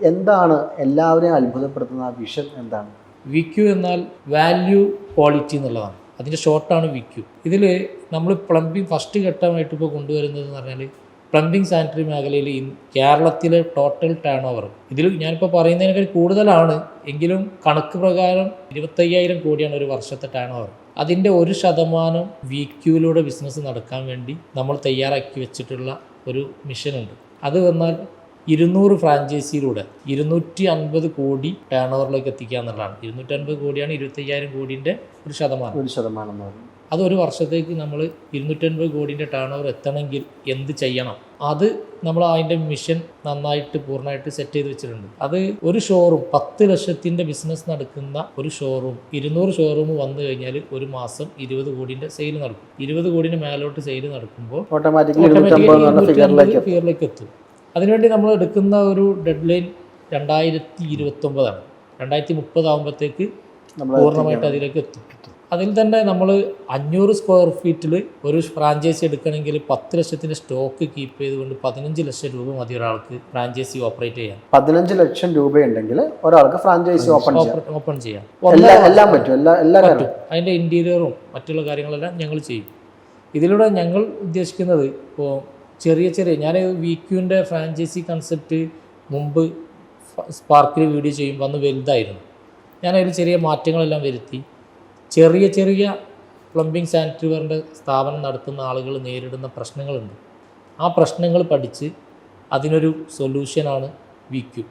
എന്താണ് എല്ലാവരെയും അത്ഭുതപ്പെടുത്തുന്ന ആ വിഷൻ എന്താണ്? വിക്യു എന്നാൽ വാല്യൂ ക്വാളിറ്റി എന്നുള്ളതാണ്. അതിന്റെ ഷോർട്ടാണ് വിക്യു. ഇതിൽ നമ്മൾ പ്ലംബിംഗ് ഫസ്റ്റ് ഘട്ടമായിട്ട് ഇപ്പോൾ കൊണ്ടുവരുന്നത് എന്ന് പറഞ്ഞാൽ പ്ലംബിംഗ് സാനിറ്ററി മേഖലയിൽ കേരളത്തിലെ ടോട്ടൽ ടേൺ ഓവർ ഇതിൽ ഞാനിപ്പോൾ പറയുന്നതിനേക്കാൾ കൂടുതലാണ്. എങ്കിലും കണക്ക് പ്രകാരം ഇരുപത്തയ്യായിരം കോടിയാണ് ഒരു വർഷത്തെ ടേൺ ഓവർ അതിന്റെ ഒരു ശതമാനം വി ക്യൂയിലൂടെ ബിസിനസ് നടക്കാൻ വേണ്ടി നമ്മൾ തയ്യാറാക്കി വെച്ചിട്ടുള്ള ഒരു മിഷനുണ്ട് അത് വന്നാൽ ഇരുന്നൂറ് ഫ്രാഞ്ചൈസിയിലൂടെ ഇരുന്നൂറ്റി അൻപത് കോടി ടേൺ ഓവറിലേക്ക് എത്തിക്കുക എന്നുള്ളതാണ്. ഇരുന്നൂറ്റി അൻപത് കോടിയാണ് ഇരുപത്തയ്യായിരം കോടിന്റെ ഒരു ശതമാനം. ഒരു ശതമാനം അത് ഒരു വർഷത്തേക്ക് നമ്മൾ ഇരുന്നൂറ്റൻപത് കോടിന്റെ ടേൺ ഓവർ എത്തണമെങ്കിൽ എന്ത് ചെയ്യണം? അത് നമ്മൾ അതിന്റെ മിഷൻ നന്നായിട്ട് പൂർണമായിട്ട് സെറ്റ് ചെയ്ത് വെച്ചിട്ടുണ്ട്. അത് ഒരു ഷോറൂം പത്ത് ലക്ഷത്തിന്റെ ബിസിനസ് നടക്കുന്ന ഒരു ഷോറൂം ഇരുന്നൂറ് ഷോറൂം വന്നു കഴിഞ്ഞാൽ ഒരു മാസം ഇരുപത് കോടിന്റെ സെയിൽ നടക്കും. ഇരുപത് കോടിന്റെ മേലോട്ട് സെയിൽ നടക്കുമ്പോൾ ഓട്ടോമാറ്റിക്കലി ഫിയറിലേക്ക് എത്തും. അതിനുവേണ്ടി നമ്മൾ എടുക്കുന്ന ഒരു ഡെഡ് ലൈൻ രണ്ടായിരത്തി ഇരുപത്തൊമ്പതാണ് രണ്ടായിരത്തി മുപ്പതാകുമ്പോഴത്തേക്ക് പൂർണമായിട്ട് അതിലേക്ക് എത്തും. അതിൽ തന്നെ നമ്മൾ അഞ്ഞൂറ് സ്ക്വയർ ഫീറ്റിൽ ഒരു ഫ്രാഞ്ചൈസി എടുക്കണമെങ്കിൽ പത്ത് ലക്ഷത്തിന്റെ സ്റ്റോക്ക് കീപ്പ് ചെയ്തുകൊണ്ട് പതിനഞ്ച് ലക്ഷം രൂപ മതി ഒരാൾക്ക് ഫ്രാഞ്ചൈസി ഓപ്പറേറ്റ് ചെയ്യാൻ. പതിനഞ്ച് ലക്ഷം രൂപയുണ്ടെങ്കിൽ ഒരാൾക്ക് ഫ്രാഞ്ചൈസി ഓപ്പൺ ചെയ്യാം. ഓപ്പൺ ചെയ്യാം. എല്ലാ എല്ലാം പറ്റും. എല്ലാ അതിന്റെ ഇന്റീരിയറും മറ്റുള്ള കാര്യങ്ങളെല്ലാം ഞങ്ങൾ ചെയ്യും. ഇതിലൂടെ ഞങ്ങൾ ഉദ്ദേശിക്കുന്നത് ഇപ്പോൾ ചെറിയ ചെറിയ ഞാൻ വി ക്യുവിന്റെ ഫ്രാഞ്ചൈസി കൺസെപ്റ്റ് മുമ്പ് സ്പാർക്കിൽ വീഡിയോ ചെയ്യുമ്പോൾ അന്ന് വലുതായിരുന്നു. ഞാൻ അതിൽ ചെറിയ മാറ്റങ്ങളെല്ലാം വരുത്തി. ചെറിയ ചെറിയ പ്ലംബിംഗ് സാനിറ്ററി വെയറിന്റെ സ്ഥാപനം നടത്തുന്ന ആളുകൾ നേരിടുന്ന പ്രശ്നങ്ങളുണ്ട്. ആ പ്രശ്നങ്ങൾ പഠിച്ച് അതിനൊരു സൊല്യൂഷനാണ് വിക്യു